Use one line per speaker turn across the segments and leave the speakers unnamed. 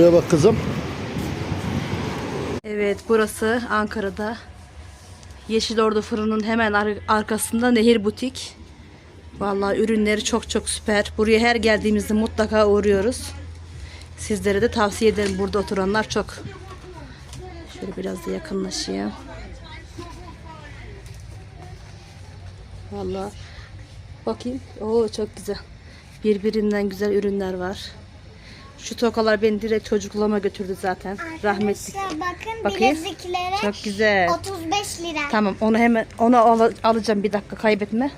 Buraya bak kızım.
Evet burası Ankara'da. Yeşilordu fırının hemen ar- arkasında Nehir Butik. Vallahi ürünleri çok çok süper. Buraya her geldiğimizde mutlaka uğruyoruz. Sizlere de tavsiye ederim burada oturanlar çok. Şöyle biraz da yakınlaşayım. Vallahi bakayım. Oo çok güzel. Birbirinden güzel ürünler var. Şu tokalar beni direkt çocukluğuma götürdü zaten. Rahmetli.
Arkadaşlar bakın
Bakayım.
bileziklere
Çok güzel.
35 lira.
Tamam onu hemen onu al- alacağım bir dakika kaybetme.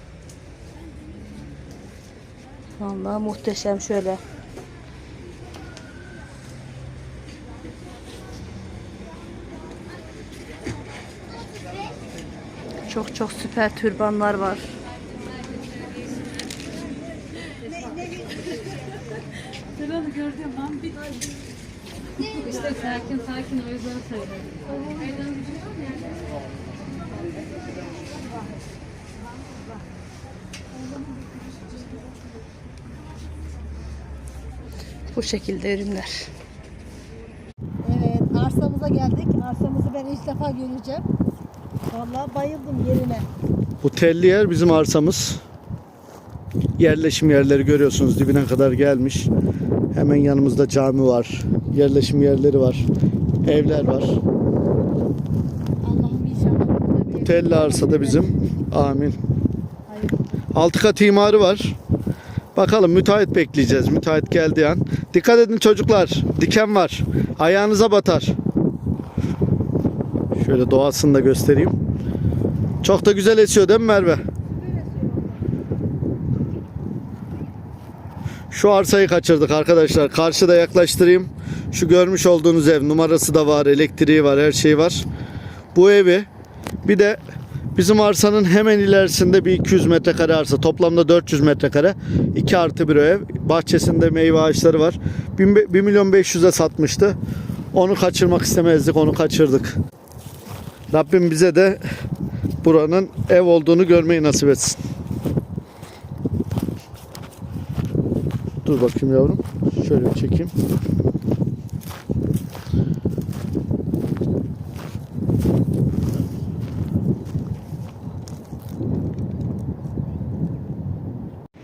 Vallahi muhteşem şöyle. Çok çok süper türbanlar var.
Sakin sakin o yüzden söyledim.
Bu şekilde ürünler.
Evet, arsamıza geldik. Arsamızı ben ilk defa göreceğim. Vallahi bayıldım yerine.
Bu telli yer bizim arsamız. Yerleşim yerleri görüyorsunuz dibine kadar gelmiş. Hemen yanımızda cami var. Yerleşim yerleri var. Evler var.
Allah'ım inşallah
Bu telli arsa da bizim. Amin.
Hayır.
Altı kat imarı var. Bakalım müteahhit bekleyeceğiz. Müteahhit geldiği an. Dikkat edin çocuklar. Diken var. Ayağınıza batar. Şöyle doğasını da göstereyim. Çok da güzel esiyor değil mi Merve? Şu arsayı kaçırdık arkadaşlar. Karşıda yaklaştırayım. Şu görmüş olduğunuz ev numarası da var, elektriği var, her şey var. Bu evi bir de bizim arsanın hemen ilerisinde bir 200 metrekare arsa. Toplamda 400 metrekare. 2 artı bir ev. Bahçesinde meyve ağaçları var. 1 milyon 500'e satmıştı. Onu kaçırmak istemezdik. Onu kaçırdık. Rabbim bize de buranın ev olduğunu görmeyi nasip etsin. Dur bakayım yavrum. Şöyle bir çekeyim.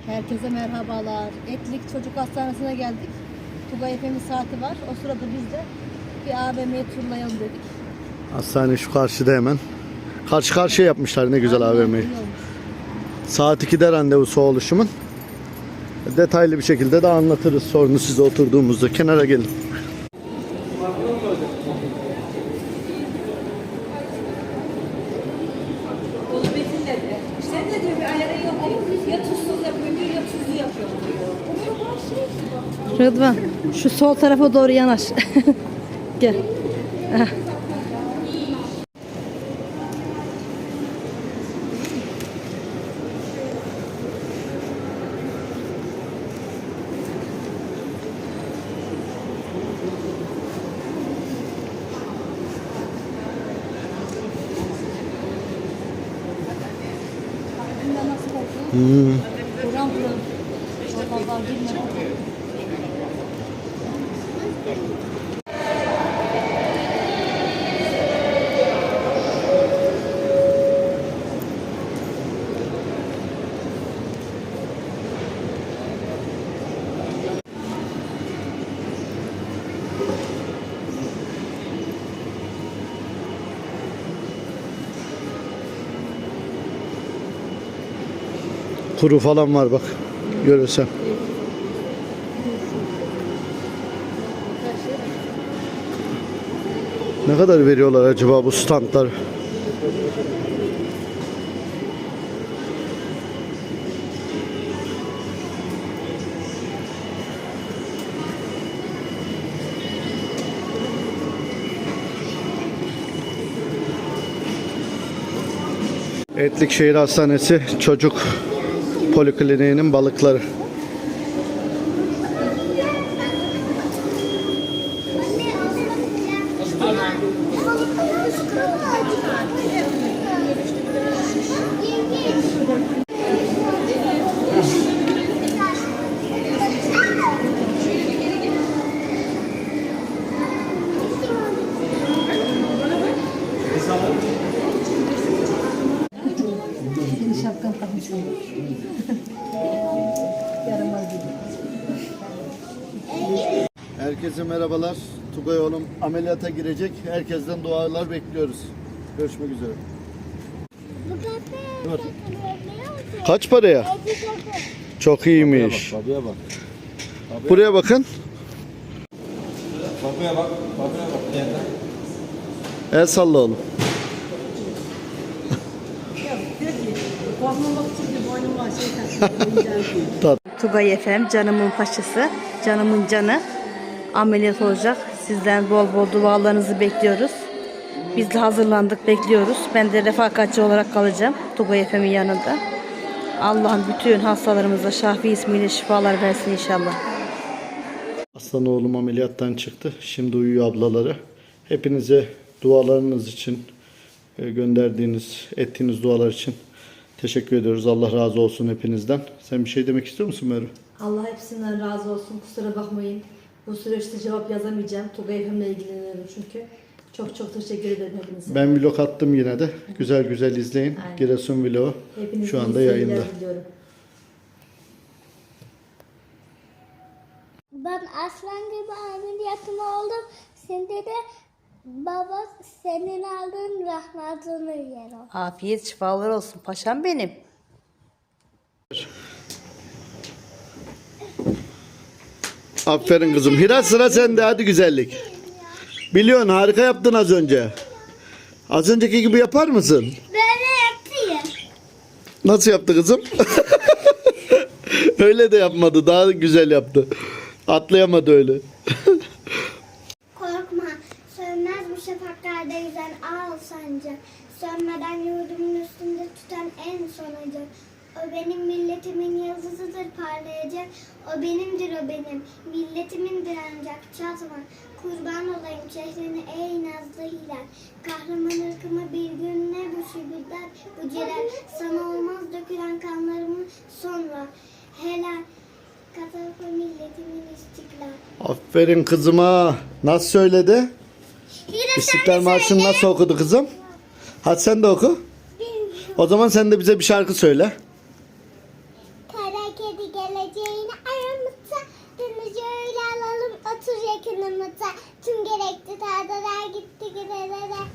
Herkese merhabalar. Etlik Çocuk Hastanesi'ne geldik. Tugay Efe'nin saati var. O sırada biz de bir AVM'ye turlayalım dedik.
Hastane şu karşıda hemen. Karşı karşıya yapmışlar ne güzel AVM'yi.
İyi olmuş.
Saat 2'de randevusu oluşumun. Detaylı bir şekilde de anlatırız sorunu size oturduğumuzda. Kenara gelin.
Sen de diyor bir ayarı yok diyor. Ya tuzsuz yapıyor diyor ya tuzlu yapıyor diyor.
Rıdvan şu sol tarafa doğru yanaş. Gel. Heh.
Buram
Kuru falan var bak. Görürsen. Ne kadar veriyorlar acaba bu standlar? Etlik Şehir Hastanesi Çocuk Polikliniğinin balıkları. Herkese merhabalar. Tugay oğlum ameliyata girecek. Herkesten dualar bekliyoruz. Görüşmek üzere. Dur. Kaç paraya? Çok iyiymiş.
Babaya bak.
Buraya bakın.
Babaya bak. Babaya bak. Yerden.
El salla oğlum.
Tugay Efem canımın paşası, canımın canı ameliyat olacak. Sizden bol bol dualarınızı bekliyoruz. Biz de hazırlandık, bekliyoruz. Ben de refakatçi olarak kalacağım Tugay Efem'in yanında. Allah'ın bütün hastalarımıza Şafi ismiyle şifalar versin inşallah.
Aslan oğlum ameliyattan çıktı. Şimdi uyuyor ablaları. Hepinize dualarınız için e, gönderdiğiniz, ettiğiniz dualar için teşekkür ediyoruz. Allah razı olsun hepinizden. Sen bir şey demek istiyor musun Merve?
Allah hepsinden razı olsun. Kusura bakmayın. Bu süreçte cevap yazamayacağım. Tugay Efem'le ilgileniyorum çünkü. Çok çok teşekkür ederim hepinize.
Ben vlog attım yine de. Güzel güzel izleyin.
Aynen.
Giresun vlogu
Hepinize
şu anda yayında.
diliyorum.
Ben aslan gibi ameliyatım oldum. Şimdi de baba senin aldığın rahmetini yer.
Afiyet şifalar olsun paşam benim.
Aferin kızım. Hiras sıra sende. Hadi güzellik. Biliyorsun harika yaptın az önce. Az önceki gibi yapar mısın?
Böyle yapayım.
Nasıl yaptı kızım? öyle de yapmadı. Daha güzel yaptı. Atlayamadı öyle.
Milletimindir ancak çatma. Kurban olayım şehrine ey nazlı hilal. Kahraman ırkıma bir gün ne bu şibirler, bu celal. Sana olmaz dökülen kanlarımın sonra. Helal. Katafı milletimin istiklal.
Aferin kızıma. Nasıl söyledi? İstiklal Marşı'nı nasıl okudu kızım? Hadi sen de oku. O zaman sen de bize bir şarkı söyle.
Otur yakınımıza Tüm gerekli tadalar gitti giderere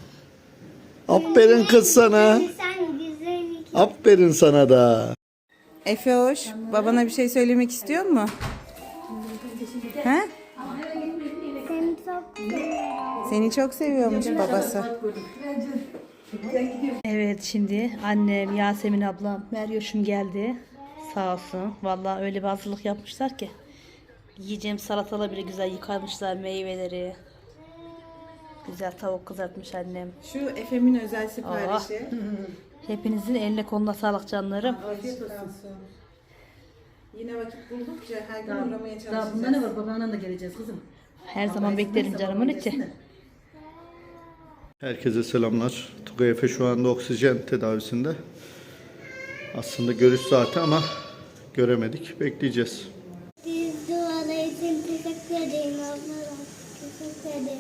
Aferin kız sana.
Sen
Aferin sana da.
Efe hoş. Babana bir şey söylemek istiyor mu? He?
Seni çok seviyorum
Seni çok seviyormuş babası.
Evet şimdi annem, Yasemin ablam, Meryoş'um geldi. Sağ olsun. Vallahi öyle bir hazırlık yapmışlar ki. Yiyeceğim salataları bile güzel yıkamışlar meyveleri. Güzel tavuk kızartmış annem.
Şu Efe'min özel siparişi.
Hepinizin eline koluna sağlık canlarım.
Afiyet olsun. Yine vakit buldukça her gün uğramaya
Daha
çalışacağız.
bunda ne var? Babanla da geleceğiz kızım.
Her zaman beklerim canımın içi.
Herkese selamlar. Tugay Efe şu anda oksijen tedavisinde. Aslında görüş saati ama göremedik. Bekleyeceğiz.
Siz dualar için teşekkür ederim ablalar Teşekkür ederim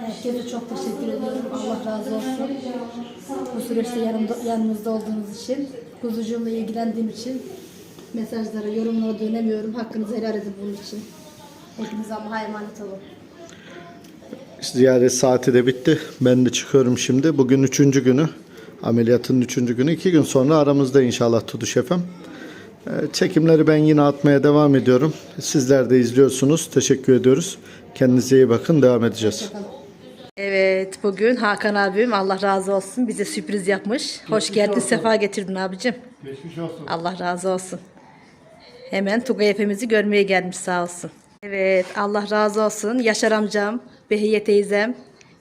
Herkese çok teşekkür ediyorum. Allah razı olsun. Bu süreçte yanımda, yanımızda olduğunuz için, kuzucuğumla ilgilendiğim için mesajlara, yorumlara dönemiyorum. Hakkınızı helal edin bunun için. Hepinize Allah'a emanet olun.
Ziyaret saati de bitti. Ben de çıkıyorum şimdi. Bugün üçüncü günü. Ameliyatın üçüncü günü. iki gün sonra aramızda inşallah Tuduş Efem. Ee, Çekimleri ben yine atmaya devam ediyorum. Sizler de izliyorsunuz. Teşekkür ediyoruz. Kendinize iyi bakın. Devam edeceğiz.
Evet bugün Hakan abim Allah razı olsun bize sürpriz yapmış. Hoş geldin sefa getirdin abicim. Allah razı olsun. Hemen Tugay Efe'mizi görmeye gelmiş sağ olsun. Evet Allah razı olsun. Yaşar amcam, Behiye teyzem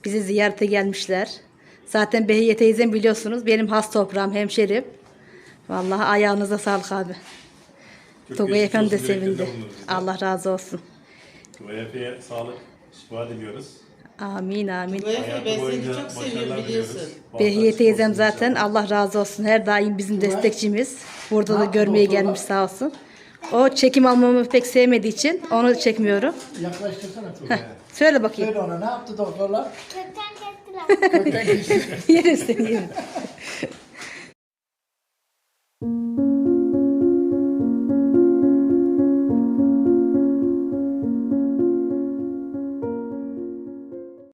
bizi ziyarete gelmişler. Zaten Behiye teyzem biliyorsunuz benim has toprağım, hemşerim. Vallahi ayağınıza sağlık abi. Tugay Efem de sevindi. Allah razı olsun.
VF'ye sağlık, şifa diliyoruz.
Amin amin.
Hayatı boyunca başarılar diliyoruz.
Behiye teyzem zaten Allah razı olsun her daim bizim destekçimiz. Burada da görmeye gelmiş sağ olsun. O çekim almamı pek sevmediği için onu çekmiyorum.
Yaklaştırsana çok.
Heh, söyle bakayım.
Söyle ona ne yaptı doktorlar?
Kökten kestiler
yerim seni yerim.